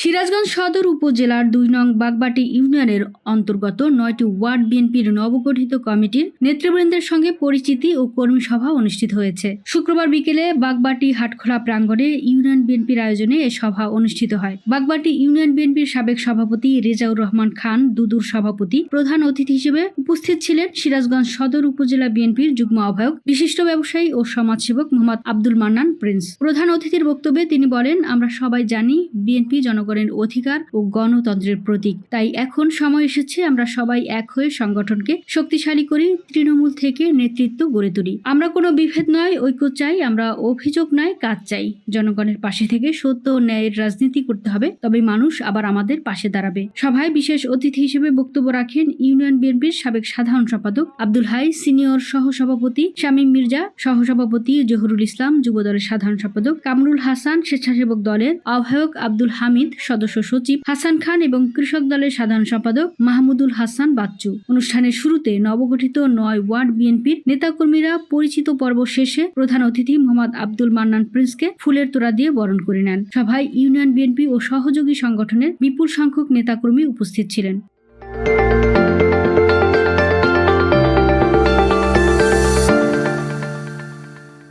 সিরাজগঞ্জ সদর উপজেলার দুই নং বাগবাটি ইউনিয়নের অন্তর্গত নয়টি ওয়ার্ড বিএনপির নবগঠিত কমিটির নেতৃবৃন্দের সঙ্গে পরিচিতি ও কর্মী সভা অনুষ্ঠিত হয়েছে। শুক্রবার বিকেলে বাগবাটি হাটখোলা প্রাঙ্গণে ইউনিয়ন বিএনপির আয়োজনে এ সভা অনুষ্ঠিত হয়। বাগবাটি ইউনিয়ন বিএনপির সাবেক সভাপতি রেজাউর রহমান খান, দুদুর সভাপতি, প্রধান অতিথি হিসেবে উপস্থিত ছিলেন সিরাজগঞ্জ সদর উপজেলা বিএনপির যুগ্ম আহ্বায়ক, বিশিষ্ট ব্যবসায়ী ও সমাজসেবক মোহাম্মদ আব্দুল মান্নান প্রিন্স। প্রধান অতিথির বক্তব্যে তিনি বলেন, আমরা সবাই জানি বিএনপি জনগণের অধিকার ও গণতন্ত্রের প্রতীক। তাই এখন সময় এসেছে আমরা সবাই এক হয়ে সংগঠনকে শক্তিশালী করি, তৃণমূল থেকে নেতৃত্ব গড়ে তুলি। আমরা কোনো বিভেদ নয়, ঐক্য চাই, আমরা অভিযোগ নয়, কাজ চাই। জনগণের পাশে থেকে সত্য ও ন্যায়ের রাজনীতি করতে হবে, তবে মানুষ আবার আমাদের পাশে দাঁড়াবে। সভায় বিশেষ অতিথি হিসেবে বক্তব্য রাখেন ইউনিয়ন বিএনপির সাবেক সাধারণ সম্পাদক আব্দুল হাই, সিনিয়র সহসভাপতি শামীম মির্জা, সহসভাপতি জহুরুল ইসলাম, যুবদলের সাধারণ সম্পাদক কামরুল হাসান, স্বেচ্ছাসেবক দলের আহ্বায়ক আব্দুল হামিদ সদস্য সচিব হাসান খান এবং কৃষক দলের সাধারণ সম্পাদক মাহমুদুল হাসান বাচ্চু। অনুষ্ঠানের শুরুতে নবগঠিত নয় ওয়ার্ড বিএনপির নেতাকর্মীরা পরিচিত পর্ব শেষে প্রধান অতিথি মোহাম্মদ আব্দুল মান্নান প্রিন্সকে ফুলের তোড়া দিয়ে বরণ করে নেন। সভায় ইউনিয়ন বিএনপি ও সহযোগী সংগঠনের বিপুল সংখ্যক নেতাকর্মী উপস্থিত ছিলেন।